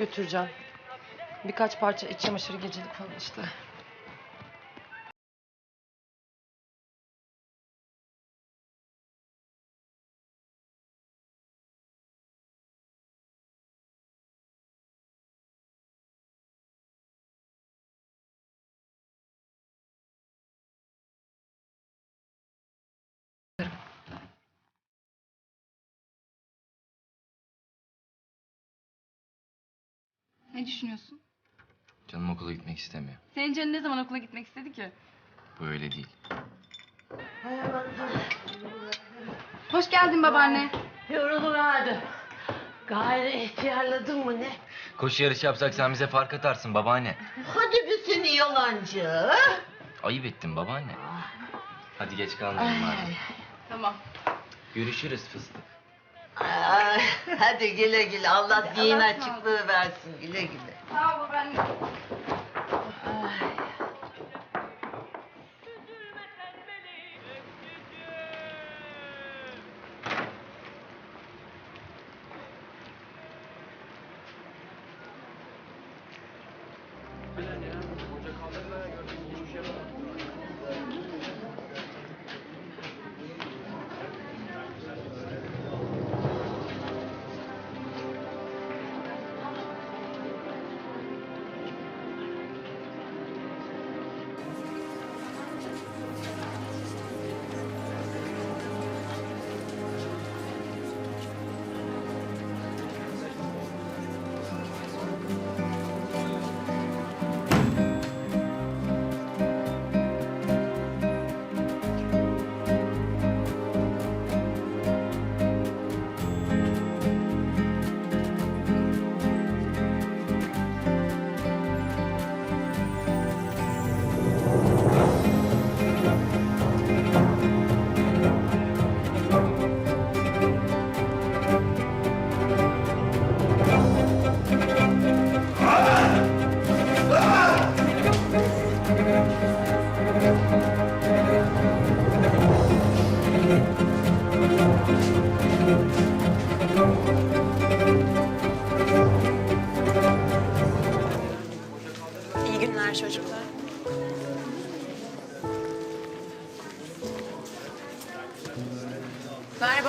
götüreceğim. Birkaç parça iç çamaşırı gecelik falan işte. Ne düşünüyorsun? Canım okula gitmek istemiyor. Senin canın ne zaman okula gitmek istedi ki? Bu öyle değil. Hoş geldin babaanne. Yoruldum hadi. Gayrı ihtiyarladın mı ne? Koşu yarışı yapsak sen bize fark atarsın babaanne. Hadi bir seni yalancı. Ayıp ettin babaanne. Hadi geç kalmayalım hadi. Tamam. Görüşürüz fıstık. Ay, hadi güle güle. Allah zihin Allah'a açıklığı versin. Güle güle. Sağ ol babaanne. İyi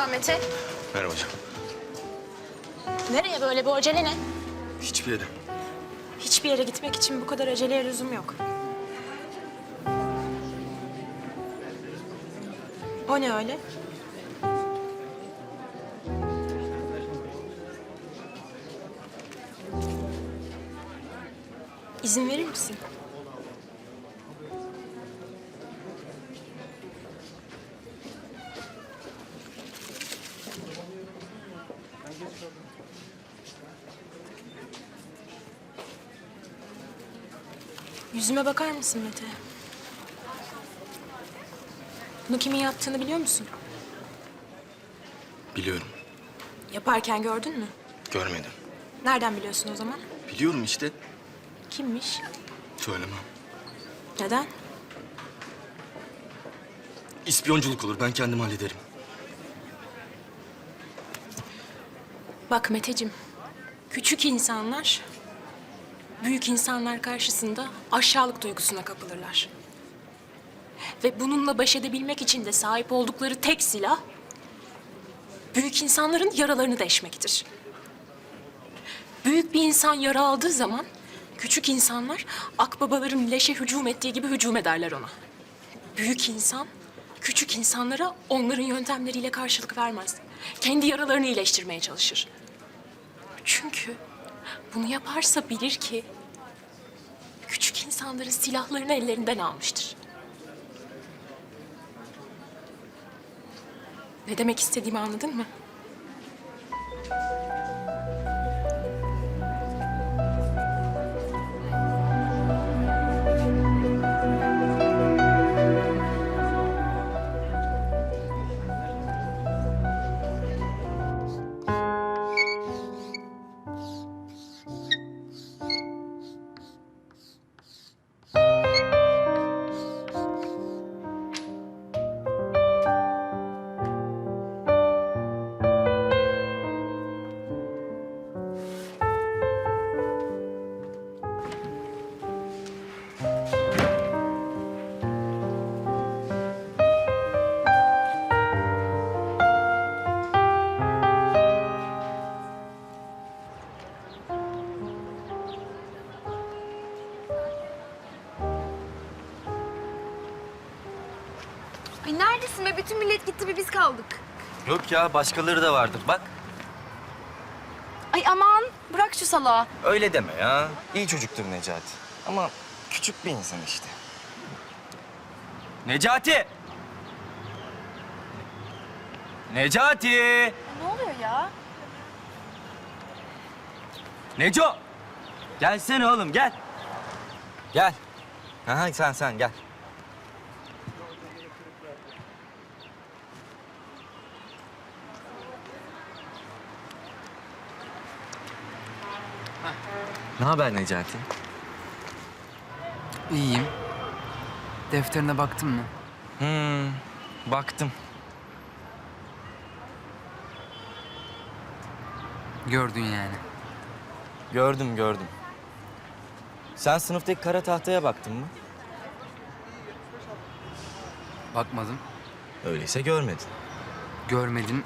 Merhaba Mete. Merhaba hocam. Nereye böyle bu acele ne? Hiçbir yere. Hiçbir yere gitmek için bu kadar aceleye lüzum yok. O ne öyle? İzin verir misin? Yüzüme bakar mısın Mete? Bunu kimin yaptığını biliyor musun? Biliyorum. Yaparken gördün mü? Görmedim. Nereden biliyorsun o zaman? Biliyorum işte. Kimmiş? Söylemem. Neden? İspiyonculuk olur. Ben kendim hallederim. Bak Meteciğim, küçük insanlar büyük insanlar karşısında aşağılık duygusuna kapılırlar. Ve bununla baş edebilmek için de sahip oldukları tek silah büyük insanların yaralarını deşmektir. Büyük bir insan yara aldığı zaman küçük insanlar akbabaların leşe hücum ettiği gibi hücum ederler ona. Büyük insan küçük insanlara onların yöntemleriyle karşılık vermez. Kendi yaralarını iyileştirmeye çalışır. Çünkü bunu yaparsa bilir ki küçük insanların silahlarını ellerinden almıştır. Ne demek istediğimi anladın mı? Kalktı bir biz kaldık. Yok ya başkaları da vardır bak. Ay aman bırak şu salağı. Öyle deme ya. İyi çocuktur Necati. Ama küçük bir insan işte. Necati! Necati! Ne oluyor ya? Neco! Gelsene oğlum gel. Gel. Aha sen sen gel. Ne haber Necati? İyiyim. Defterine baktın mı? Hmm, baktım. Gördün yani. Gördüm gördüm. Sen sınıftaki kara tahtaya baktın mı? Bakmadım. Öyleyse görmedin. Görmedim.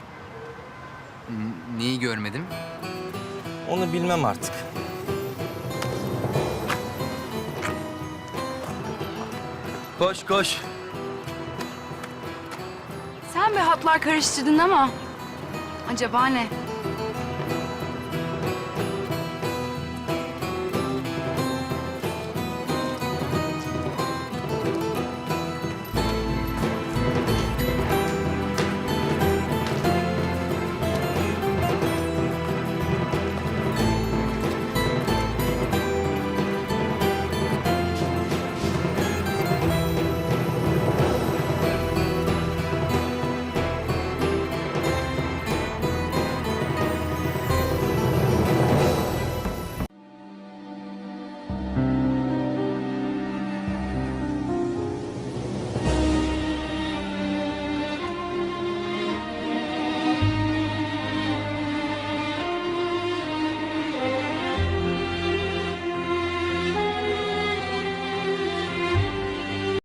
N- neyi görmedim? Onu bilmem artık. Koş koş. Sen bir hatlar karıştırdın ama. Acaba ne?